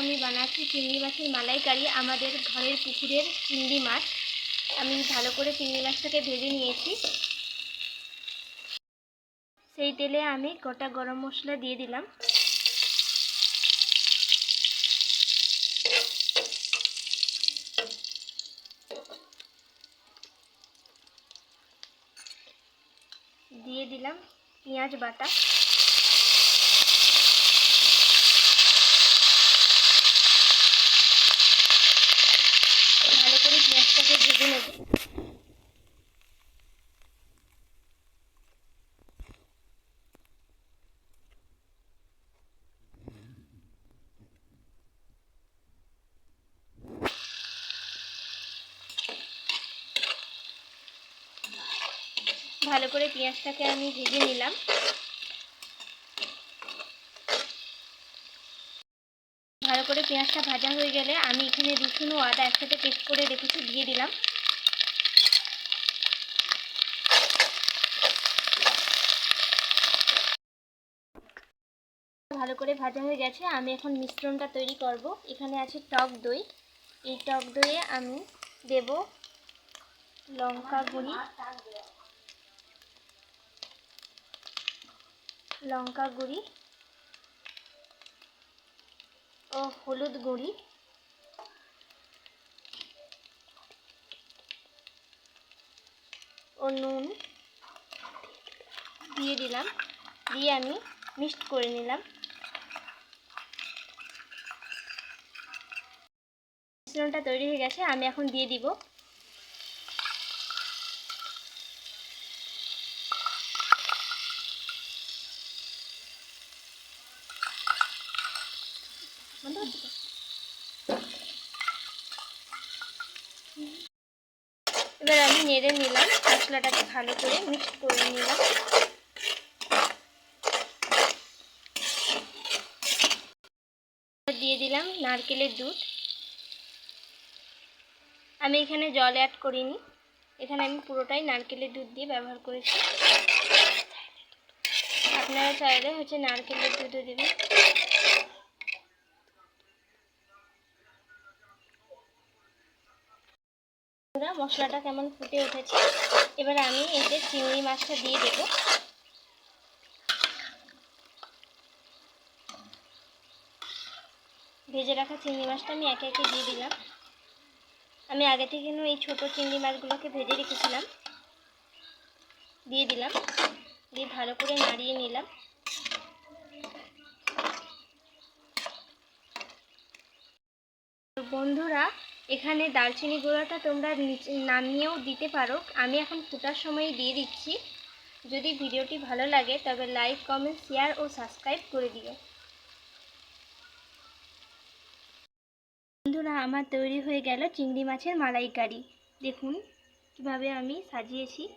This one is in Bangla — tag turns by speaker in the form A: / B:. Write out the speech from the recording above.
A: আমি বানাচ্ছি চিংড়ি মাছের মালাইকারি, আমাদের ঘরের পুকুরের চিংড়ি মাছ। আমি ভালো করে চিংড়ি মাছটাকে ভেজে নিয়েছি। সেই তেলে আমি গোটা গরম মশলা দিয়ে দিলাম। দিয়ে দিলাম পেঁয়াজ বাটা। ভালো করে পেঁয়াজটাকে আমি ভেজে নিলাম। করে পেঁয়াজটা ভাজা হয়ে গেলে আমি এখানে রসুন ও আদা একসাথে পেস্ট করে রেখেছি, দিয়ে দিলাম। ভালো করে ভাজা হয়ে গেছে, আমি এখন মিশ্রণটা তৈরি করব। এখানে আছে টক দই। এই টক দইয়ে আমি দেব লঙ্কা গুঁড়ি। লঙ্কা গুঁড়ি। ও, হলুদ গুঁড়ি। ও, নুন। দিয়ে দিলাম। দিয়ে আমি মিক্সড করে নিলাম। মিশ্রণটা তৈরি হয়ে গেছে, আমি এখন দিয়ে দিব। এবার আমি নেড়ে নিলাম, মশলাটাকে ভালো করে মিক্স করে নিলাম। দিয়ে দিলাম নারকেলের দুধ। আমি এখানে জল অ্যাড করিনি। এখানে আমি পুরোটাই নারকেলের দুধ দিয়ে ব্যবহার করেছি। আপনারা চাইলে হচ্ছে নারকেলের দুধও দেবেন। মশলাটা কেমন ফুটে উঠেছে? এবার আমি এতে চিংড়ি মাছটা দিয়ে দেব। ভেজে রাখা চিংড়ি মাছটা আমি একে একে দিয়ে দিলাম। আমি আগে থেকে এই ছোট চিংড়ি মাছগুলোকে ভেজে রেখেছিলাম। দিয়ে দিলাম। দিয়ে ভালো করে নাড়িয়ে নিলাম। বন্ধুরা এখানে দারচিনি গুঁড়োটা তোমরা নিচে নামিয়েও দিতে পারো। আমি এখন ফুটার সময় দিয়ে দিচ্ছি। যদি ভিডিওটি ভালো লাগে, তবে লাইক, কমেন্ট, শেয়ার ও সাবস্ক্রাইব করে দিও। বন্ধুরা, আমার তৈরি হয়ে গেল চিংড়ি মাছের মালাইকারি। দেখুন কীভাবে আমি সাজিয়েছি।